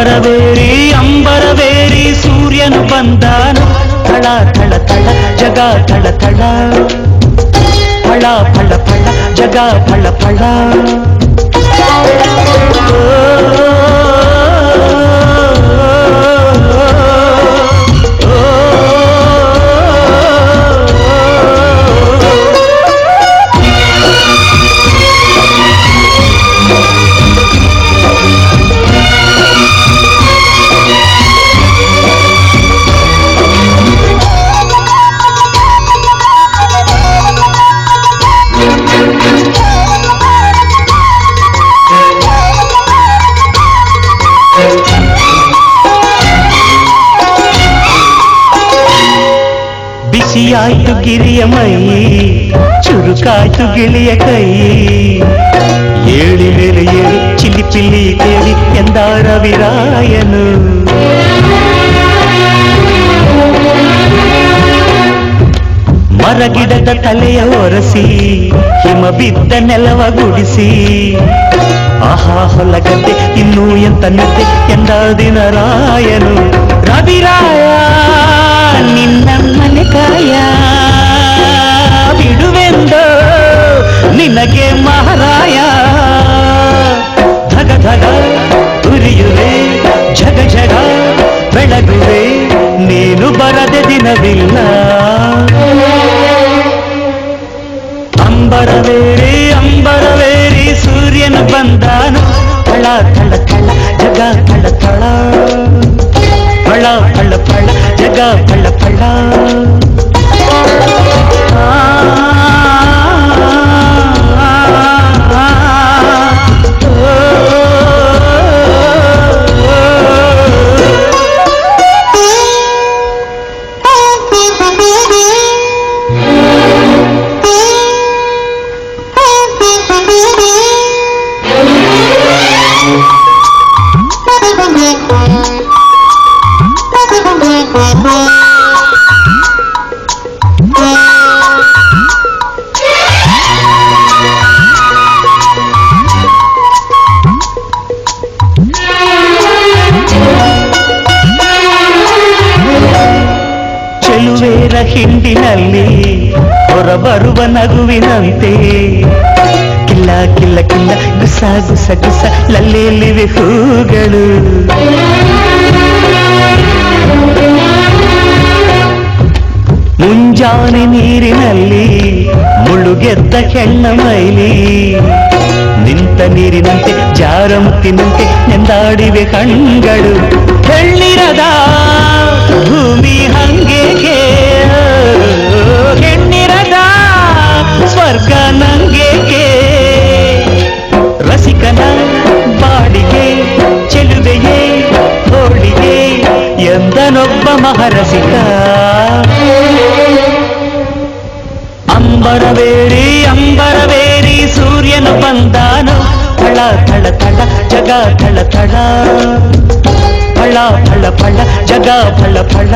ಅಂಬರವೇರಿ ಅಂಬರವೇರಿ ಸೂರ್ಯನು ಬಂದಾನ ಥಳ ಥಳ ಥಳ ಜಗ ಥಳ ಥಳ ಫಳ ಫಳ ಫಳ ಜಗ ಫಳ ಫಳ ಬಿಸಿಯಾಯ್ತು ಗಿರಿಯ ಮೈ ಚುರುಕಾಯ್ತು ಗಿಳಿಯ ಕೈ ಏಳಿ ಮೇಲೆ ಏಳಿ ಚಿಲ್ಲಿ ಪಿಲ್ಲಿ ಕೇಳಿ ಎಂದಾರ ವಿರಾಯನು ಮರಗಿಡದ ತಲೆಯ ಒರಸಿ ಹಿಮ ಬಿದ್ದ ನೆಲವ ಗುಡಿಸಿ ಆಹಾ ಹೊಲಗದ್ದೆ ಇನ್ನೂ ಎಂತ ನದ್ದೆ ಎಂದ ದಿನ ರಾಯನು ರವಿರಾಯ ಬೆಳಗುವೆ ನೀನು ಬರದೆ ದಿನವಿಲ್ಲ ಅಂಬರವೇರಿ ಅಂಬರವೇರಿ ಸೂರ್ಯನು ಬಂದಾನ ಥಳ ಥಳ ಥಳ ಜಗ ಥಳ ಥಳ ಫಳ ಫಳ ಫಳ ಜಗ ಫಳ ಫಳ ಹೊರಬರುವ ನಗುವಿನಂತೆ ಕಿಲ್ಲ ಕಿಲ್ಲ ಕಿಲ್ಲ ಗುಸ ಗುಸ ಗುಸ ಲಲ್ಲೆಯಲ್ಲಿವೆ ಹೂಗಳು ಮುಂಜಾನೆ ನೀರಿನಲ್ಲಿ ಮುಳುಗೆದ್ದ ಹೆಣ್ಣ ಮೈಲಿ ನಿಂತ ನೀರಿನಂತೆ ಜಾರ ಮುತ್ತಿನಂತೆ ನೆಂದಾಡಿವೆ ಕಣ್ಗಳು ಹೆಣ್ಣಿರದ ಭೂಮಿ ಎಂದನೊಬ್ಬ ಮಹರಸಿಕ ಅಂಬರವೇರಿ ಅಂಬರವೇರಿ ಸೂರ್ಯನು ಬಂದಾನು ಥಳ ಥಳ ಥಳ ಜಗ ಥಳ ಥಳ ಫಳ ಫಳ ಫಳ ಜಗ ಫಳ ಫಳ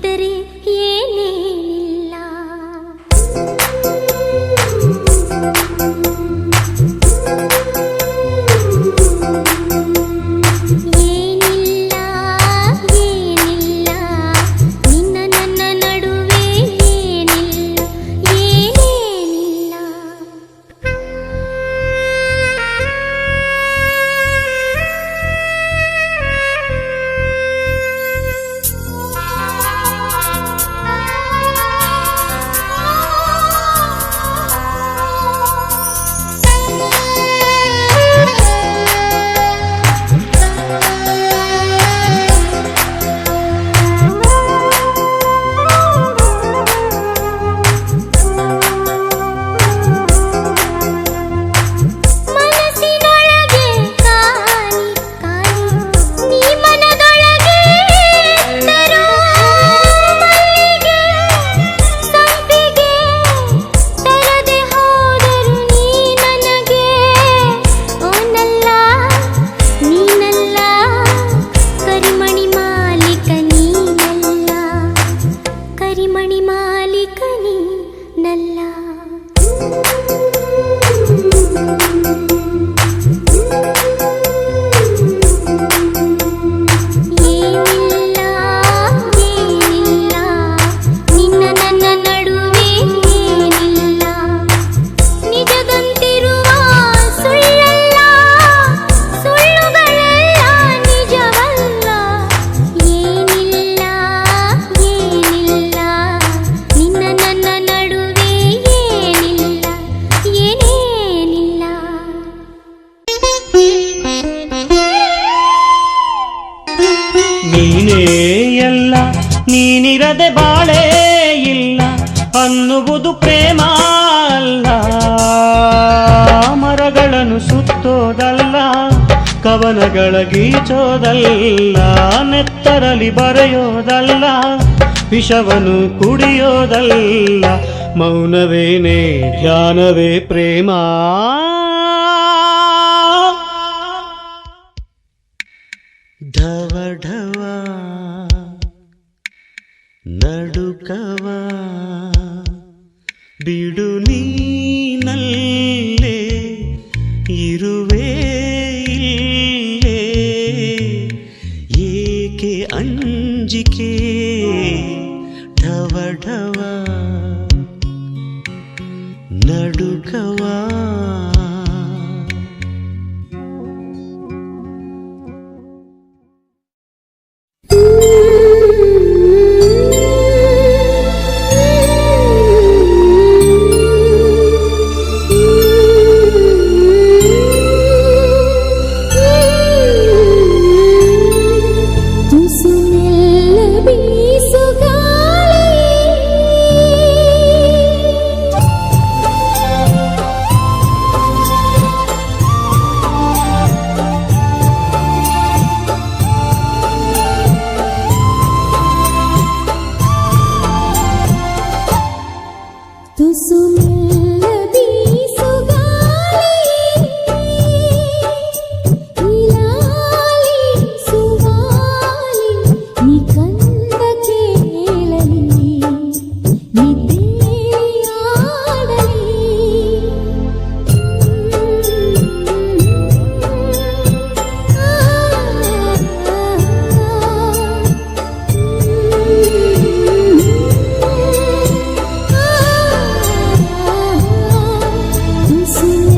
ಇದರೆ ಇಲ್ಲದೆ ಬಾಳೆ ಇಲ್ಲ, ಅನ್ನುವುದು ಪ್ರೇಮ ಅಲ್ಲ ಮರಗಳನ್ನು ಸುತ್ತೋದಲ್ಲ, ಕವನಗಳ ಗೀಚೋದಲ್ಲ, ನೆತ್ತರಲಿ ಬರೆಯೋದಲ್ಲ, ವಿಷವನ್ನು ಕುಡಿಯೋದಲ್ಲ, ಮೌನವೇನೇ, ಧ್ಯಾನವೇ ಪ್ರೇಮಾ. ಬಿಡು see.